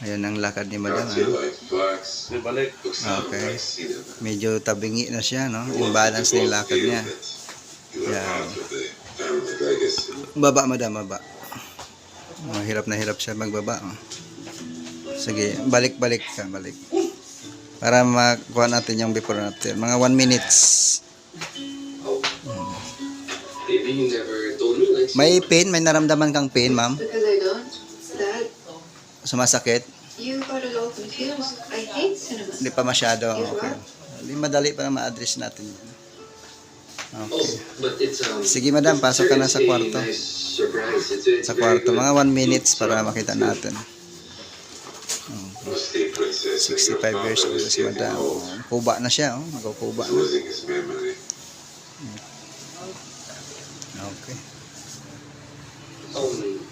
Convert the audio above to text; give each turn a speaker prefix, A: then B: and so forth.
A: Ayan ang lakad ni madam.
B: Di balik.
A: Okay. Medyo tabingi na siya, no? Yung balance ng lakad niya.
C: Vegas.
A: Baba, madam, baba. Oh, hirap na hirap siya magbaba. oh. Sige, balik-balik ka, balik. Para makuha natin yung before natin. Mga 1 minutes.
D: Maybe you never told me like
A: May pain? May naramdaman kang pain, ma'am?
E: Because I don't. Dad,
A: Sumasakit?
E: you got it all confused. I hate cinema.
A: Hindi pa masyado. Okay. Hindi madali pa na ma-address natin. yan.
D: Oh,
A: Okay.
D: but it's um
A: Sige, madam, pasok ka na sa kwarto. Sa kwarto. Mga 1 minutes para makita natin.
C: Princess.
A: 65 years old si madam. Oh, Kuba na siya, oh. Magkukuba na.
C: Losing his memory Okay. Only.